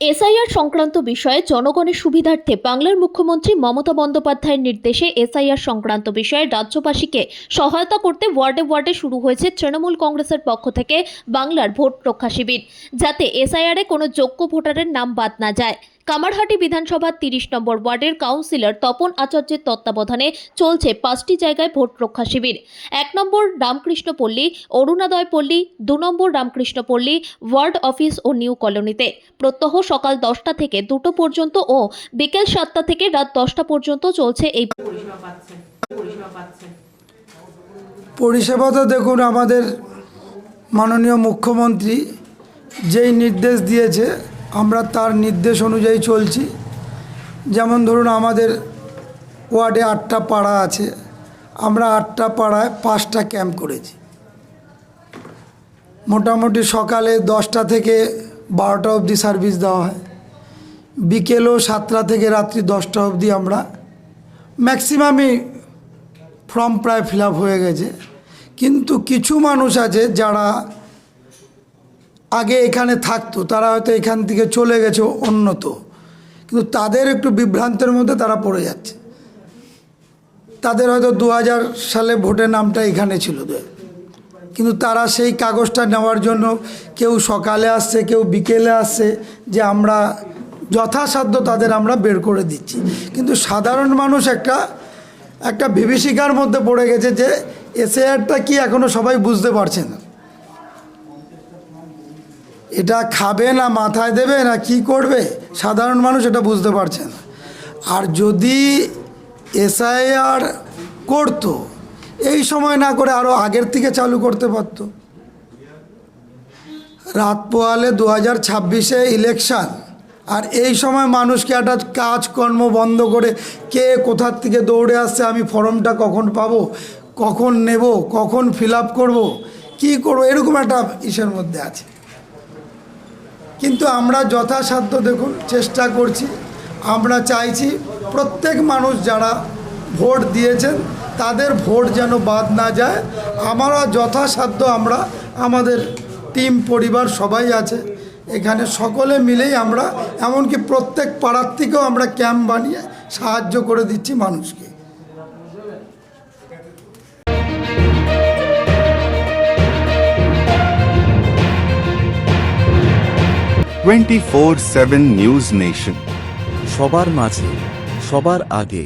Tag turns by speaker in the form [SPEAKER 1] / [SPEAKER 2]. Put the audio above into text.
[SPEAKER 1] SIR সংক্রান্ত বিষয়ে জনগণের সুবিধার্থে বাংলার মুখ্যমন্ত্রী মমতা বন্দ্যোপাধ্যায়ের নির্দেশে এসআইআর সংক্রান্ত বিষয়ে রাজ্যবাসীকে সহায়তা করতে ওয়ার্ডে ওয়ার্ডে শুরু হয়েছে তৃণমূল কংগ্রেসের পক্ষ থেকে বাংলার ভোট রক্ষা শিবির, যাতে এসআইআরে কোনো যোগ্য ভোটারের নাম বাদ না যায়। কামারহাটি বিধানসভার তিরিশ নম্বর ওয়ার্ডের কাউন্সিলর তপন আচার্যের তত্ত্বাবধানে চলছে পাঁচটি জায়গায় ভোট রক্ষা শিবির। এক নম্বর রামকৃষ্ণপল্লী অরুণোদয় পল্লী, দু নম্বর রামকৃষ্ণপল্লী ওয়ার্ড অফিস ও নিউ কলোনিতে। প্রত্যহ সকাল দশটা থেকে দুটো পর্যন্ত ও বিকেল সাতটা থেকে রাত দশটা পর্যন্ত চলছে এই
[SPEAKER 2] পরিষেবা
[SPEAKER 3] তো দেখুন আমাদের মাননীয় মুখ্যমন্ত্রী যেই নির্দেশ দিয়েছে আমরা তার নির্দেশ অনুযায়ী চলছি। যেমন ধরুন আমাদের ওয়ার্ডে আটটা পাড়া আছে, আমরা আটটা পাড়ায় পাঁচটা ক্যাম্প করেছি। মোটামুটি সকালে দশটা থেকে বারোটা অবধি সার্ভিস দেওয়া হয়। বিকেলও সাতটা থেকে রাত্রি দশটা অবধি আমরা ম্যাক্সিমামই ফর্ম প্রায় ফিল হয়ে গেছে। কিন্তু কিছু মানুষ আছে যারা আগে এখানে থাকতো, তারা হয়তো এখান থেকে চলে গেছে অন্যত কিন্তু তাদের একটু বিভ্রান্তের মধ্যে তারা পড়ে যাচ্ছে। তাদের হয়তো দু হাজার সালে ভোটের নামটা এখানে ছিল। কিন্তু তারা সেই কাগজটা নেওয়ার জন্য কেউ সকালে আসছে, কেউ বিকেলে আসছে যে আমরা যথাসাধ্য তাদের আমরা বের করে দিচ্ছি। কিন্তু সাধারণ মানুষ একটা একটা বিভীষিকার মধ্যে পড়ে গেছে যে এসএআরটা কি এখনও সবাই বুঝতে পারছে না। এটা খাবে না, মাথায় দেবে না, কি করবে? সাধারণ মানুষ এটা বুঝতে পারছে না। আর যদি এসআইআর করতো, এই সময় না করে আরও আগের থেকে চালু করতে পারতো। রাত পোয়ালে দু হাজার ছাব্বিশে ইলেকশান আর এই সময় মানুষকে একটা কাজকর্ম বন্ধ করে কে কোথার থেকে দৌড়ে আসছে, আমি ফর্মটা কখন পাবো, কখন নেব, কখন ফিল আপ করব, কী করব, এরকম একটা ইসের মধ্যে আছে। কিন্তু আমরা যথাসাধ্য দেখুন, চেষ্টা করছি। আমরা চাইছি প্রত্যেক মানুষ যারা ভোট দিয়েছেন, তাদের ভোট যেন বাদ না যায়। আমরা যথাসাধ্য আমরা, আমাদের টিম, পরিবার সবাই আছে। এখানে সকলে মিলেই আমরা, এমনকি প্রত্যেক পাড়ার থেকেও আমরা ক্যাম্প বানিয়ে সাহায্য করে দিচ্ছি মানুষকে।
[SPEAKER 4] Twenty four seven news nation.
[SPEAKER 5] সবার মাঝে সবার আগে